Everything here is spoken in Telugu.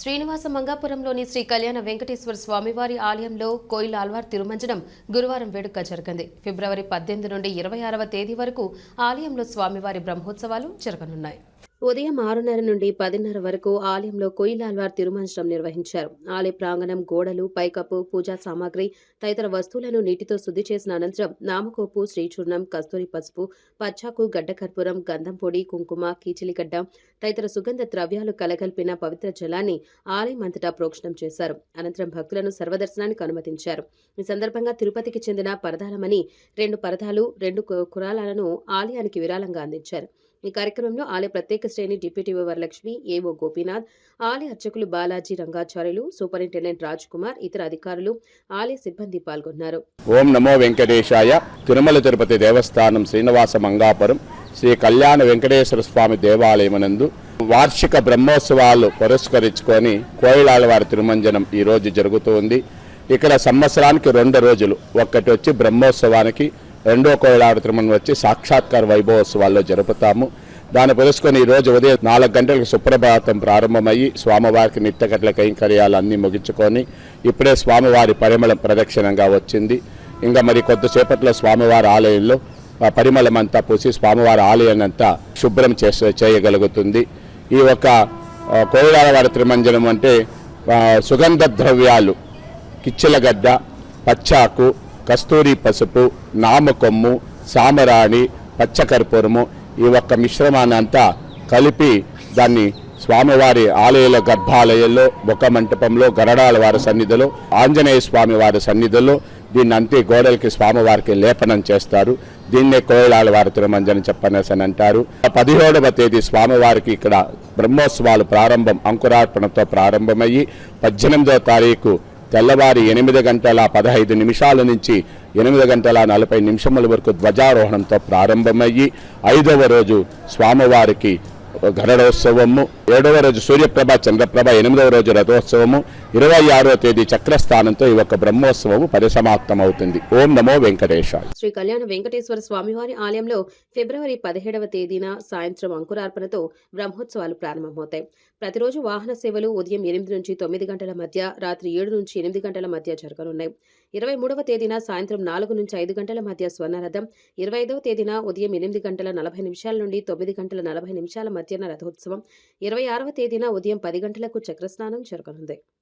శ్రీనివాస మంగాపురంలోని శ్రీ కళ్యాణ వెంకటేశ్వర స్వామివారి ఆలయంలో కోయిల ఆల్వార్ తిరుమంజనం గురువారం వేడుక జరిగింది. ఫిబ్రవరి పద్దెనిమిది నుండి ఇరవై ఆరవ తేదీ వరకు ఆలయంలో స్వామివారి బ్రహ్మోత్సవాలు జరగనున్నాయి. ఉదయం ఆరున్నర నుండి పదిన్నర వరకు ఆలయంలో కొయిలాల్వార్ తిరుమంచం నిర్వహించారు. ఆలయ ప్రాంగణం గోడలు పైకప్పు పూజా సామాగ్రి తదితర వస్తువులను నీటితో శుద్ధి చేసిన అనంతరం నామకోపు శ్రీచూర్ణం కస్తూరి పసుపు పచ్చాకు గడ్డకర్పూరం గంధం పొడి కుంకుమ కీచిలిగడ్డ తదితర సుగంధ ద్రవ్యాలు కలగల్పిన పవిత్ర జలాన్ని ఆలయం అంతటా ప్రోక్షణం చేశారు. అనంతరం భక్తులను సర్వదర్శనానికి అనుమతించారు. ఈ సందర్భంగా తిరుపతికి చెందిన పరదాలమని రెండు పరదాలు రెండు కు- ఆలయానికి విరాళంగా అందించారు. ఈ కార్యక్రమంలో ఆలయ ప్రత్యేక శ్రేణి డిప్యూటీ వరలక్ష్మి ఏవో గోపీనాథ్ ఆలయ అర్చకులు బాలాజీ రంగాచార్యులు సూపరింటెండెంట్ రాజ్ కుమార్ ఇతర అధికారులు ఆలయ సిబ్బంది పాల్గొన్నారు. ఓం నమో వెంకటేశాయ తిరుమల తిరుపతి దేవస్థానం శ్రీనివాస మంగాపురం శ్రీ కళ్యాణ వెంకటేశ్వర స్వామి దేవాలయమనందు వార్షిక బ్రహ్మోత్సవాలు పురస్కరించుకొని కోయిలాలవారి తిరుమంజనం ఈ రోజు జరుగుతూ ఉంది. ఇక్కడ సంవత్సరానికి రెండు రోజులు ఒక్కటి వచ్చి బ్రహ్మోత్సవానికి రెండో కోయిలాడ వచ్చి సాక్షాత్కార వైభవోత్సవాల్లో జరుపుతాము. దాన్ని పురస్కొని ఈరోజు రోజు ఉదయం నాలుగు గంటలకు సుప్రభాతం ప్రారంభమయ్యి స్వామివారికి నిత్యగట్ల కైంకర్యాలు అన్నీ ముగించుకొని ఇప్పుడే స్వామివారి పరిమళం ప్రదక్షిణంగా వచ్చింది. ఇంకా మరి కొద్దిసేపట్లో స్వామివారి ఆలయంలో పరిమళం అంతా పూసి స్వామివారి ఆలయాన్ని అంతా శుభ్రం చేసే చేయగలుగుతుంది. ఈ యొక్క ఆ, త్రిమంజనం అంటే సుగంధ ద్రవ్యాలు కిచ్చెలగడ్డ పచ్చాకు కస్తూరి పసుపు నామకొమ్ము సామరాణి పచ్చకర్పూరము ఈ ఒక్క మిశ్రమాన్ని అంతా కలిపి దాన్ని స్వామివారి ఆలయాల గర్భాలయంలో ఒక మంటపంలో గరడాల వారి సన్నిధిలో ఆంజనేయ స్వామి వారి సన్నిధిలో దీన్ని అంతే గోడలకి స్వామివారికి లేపనం చేస్తారు. దీన్నే కోయిలాల వారి తిరుమంజనం చెప్పనేసి అని అంటారు. పదిహేడవ తేదీ స్వామివారికి ఇక్కడ బ్రహ్మోత్సవాలు ప్రారంభం అంకురార్పణతో ప్రారంభమయ్యి పద్దెనిమిదవ తారీఖు తెల్లవారి ఎనిమిది గంటల పదహైదు నిమిషాల నుంచి ఎనిమిది గంటల నలభై నిమిషముల వరకు ధ్వజారోహణంతో ప్రారంభమయ్యి ఐదవ రోజు స్వామివారికి గరుడోత్సవము ఏడవ రోజు సూర్యప్రభ చంద్రప్రభ ఎనిమిదవ రోజు రథోత్సవము. ఇరవై ఆరో తేదీ చక్రస్థానంతో ఈ యొక్క బ్రహ్మోత్సవము పరిసమాప్తమవుతుంది. ఓం నమో వెంకటేశాయ. శ్రీ కళ్యాణ వెంకటేశ్వర స్వామివారి ఆలయంలో ఫిబ్రవరి పదిహేడవ తేదీన సాయంత్రం అంకురార్పణతో బ్రహ్మోత్సవాలు ప్రారంభమవుతాయి. ప్రతిరోజు వాహన సేవలు ఉదయం ఎనిమిది నుంచి తొమ్మిది గంటల మధ్య రాత్రి ఏడు నుంచి ఎనిమిది గంటల మధ్య జరగనున్నాయి. ఇరవై మూడవ తేదీన సాయంత్రం నాలుగు నుంచి ఐదు గంటల మధ్య స్వర్ణరథం ఇరవై ఐదవ తేదీన ఉదయం ఎనిమిది గంటల నలభై నిమిషాల నుండి తొమ్మిది గంటల నలభై నిమిషాల మధ్యన రథోత్సవం ఇరవై ఇరవై ఆరవ తేదీన ఉదయం పది గంటలకు చక్రస్నానం జరగనుంది.